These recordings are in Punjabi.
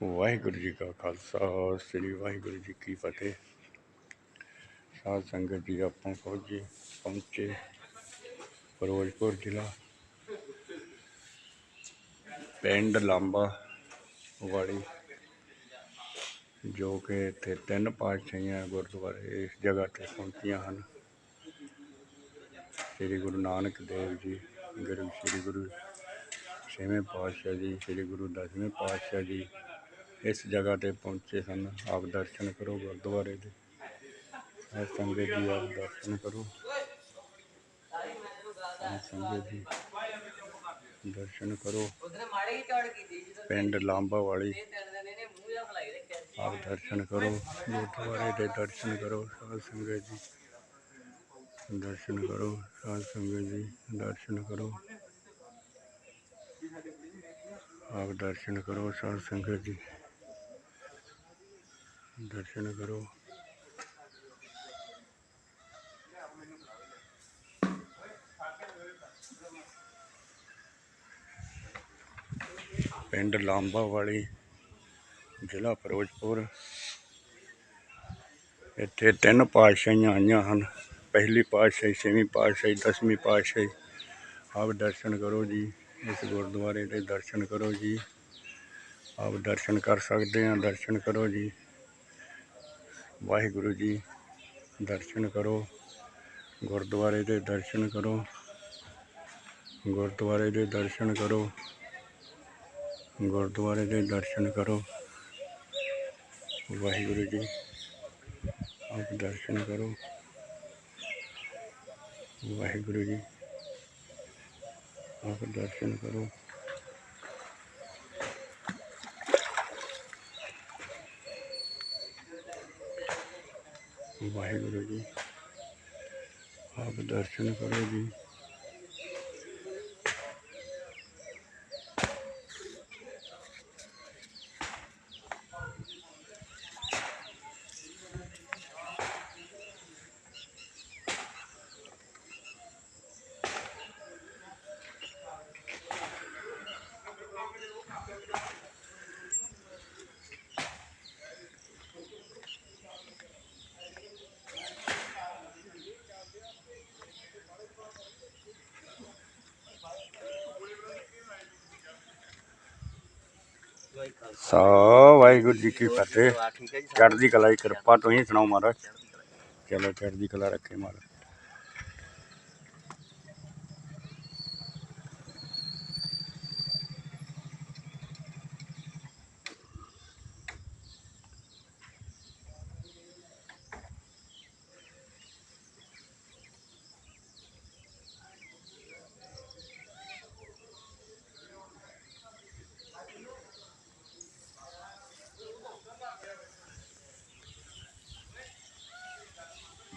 ਵਾਹਿਗੁਰੂ ਜੀ ਕਾ ਖਾਲਸਾ, ਸ੍ਰੀ ਵਾਹਿਗੁਰੂ ਜੀ ਕੀ ਫਤਿਹ। ਸਾਧ ਸੰਗਤ ਜੀ, ਆਪਾਂ ਪਹੁੰਚੇ ਪਹੁੰਚੇ ਫਿਰੋਜ਼ਪੁਰ ਜ਼ਿਲ੍ਹਾ। ਪਿੰਡ ਲਾਂਬਾ ਵਾਲੀ, ਜੋ ਕਿ ਇੱਥੇ ਤਿੰਨ ਪਾਤਸ਼ਾਹੀਆਂ ਗੁਰਦੁਆਰੇ ਇਸ ਜਗ੍ਹਾ ਤੇ ਪਹੁੰਚੀਆਂ ਹਨ। ਸ੍ਰੀ ਗੁਰੂ ਨਾਨਕ ਦੇਵ ਜੀ, ਗੁਰੂ, ਸ੍ਰੀ ਗੁਰੂ ਛੇਵੇਂ ਪਾਤਸ਼ਾਹ ਜੀ, ਸ੍ਰੀ ਗੁਰੂ ਦਸਵੇਂ ਪਾਤਸ਼ਾਹ ਜੀ ਇਸ ਜਗ੍ਹਾ ਤੇ ਪਹੁੰਚੇ ਸਨ। ਆਪ ਦਰਸ਼ਨ ਕਰੋ ਗੁਰਦੁਆਰੇ ਦੇ। ਸਾਧ ਸੰਗਤ ਜੀ ਆਪ ਦਰਸ਼ਨ ਕਰੋ। ਸਾਧ ਸੰਗਤ ਜੀ ਦਰਸ਼ਨ ਕਰੋ। ਪਿੰਡ ਲਾਂਬਾ ਵਾਲੀ। ਆਪ ਦਰਸ਼ਨ ਕਰੋ। ਗੁਰਦੁਆਰੇ ਦੇ ਦਰਸ਼ਨ ਕਰੋ। ਸਾਧ ਸੰਗਤ ਜੀ। ਦਰਸ਼ਨ ਕਰੋ। ਸਾਧ ਸੰਗਤ ਜੀ ਦਰਸ਼ਨ ਕਰੋ। ਆਪ ਦਰਸ਼ਨ ਕਰੋ। ਸਾਧ ਸੰਗਤ ਜੀ। ਦਰਸ਼ਨ ਕਰੋ। ਪਿੰਡ ਲਾਂਬਾ ਵਾਲੀ ਜ਼ਿਲ੍ਹਾ ਫਿਰੋਜ਼ਪੁਰ। ਇੱਥੇ ਤਿੰਨ ਪਾਤਸ਼ਾਹੀਆਂ ਆਈਆਂ ਹਨ। ਪਹਿਲੀ ਪਾਤਸ਼ਾਹੀ, ਛੇਵੀਂ ਪਾਤਸ਼ਾਹੀ, ਦਸਵੀਂ ਪਾਤਸ਼ਾਹੀ। ਆਪ ਦਰਸ਼ਨ ਕਰੋ ਜੀ, ਇਸ ਗੁਰਦੁਆਰੇ ਦੇ ਦਰਸ਼ਨ ਕਰੋ ਜੀ। ਆਪ ਦਰਸ਼ਨ ਕਰ ਸਕਦੇ ਆ ਦਰਸ਼ਨ ਕਰੋ ਜੀ। ਵਾਹਿਗੁਰੂ ਜੀ, ਦਰਸ਼ਨ ਕਰੋ। ਗੁਰਦੁਆਰੇ ਦੇ ਦਰਸ਼ਨ ਕਰੋ। ਗੁਰਦੁਆਰੇ ਦੇ ਦਰਸ਼ਨ ਕਰੋ। ਗੁਰਦੁਆਰੇ ਦੇ ਦਰਸ਼ਨ ਕਰੋ। ਵਾਹਿਗੁਰੂ ਜੀ, ਆਪ ਦਰਸ਼ਨ ਕਰੋ। ਵਾਹਿਗੁਰੂ ਜੀ, ਆਪ ਦਰਸ਼ਨ ਕਰੋ। ਵਾਹਿਗੁਰੂ ਜੀ। ਆਪ ਦਰਸ਼ਨ ਕਰੋ ਜੀ। ਸਾ ਵਾਹਿਗੁਰੂ ਜੀ ਕੀ ਫਤਿਹ। ਵਾਹ, ਚੜ੍ਹਦੀ ਕਲਾ ਦੀ ਕਿਰਪਾ ਤੁਸੀਂ ਸੁਣਾਓ ਮਹਾਰਾਜ। ਚਲੋ ਚੜ੍ਹਦੀ ਕਲਾ ਰੱਖੇ ਮਹਾਰਾਜ।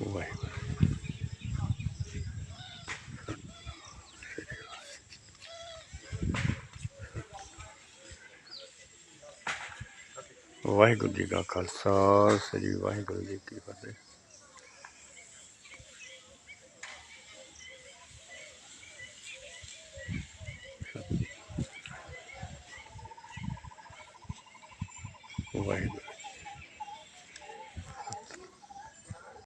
ਵਾਹਿਗੁਰੂ ਵਾਹਿਗੁਰੂ ਜੀ ਕਾ ਖਾਲਸਾ ਸ੍ਰੀ ਵਾਹਿਗੁਰੂ ਜੀ ਕੀ ਫਤਿਹ ਵਾਹਿਗੁਰੂ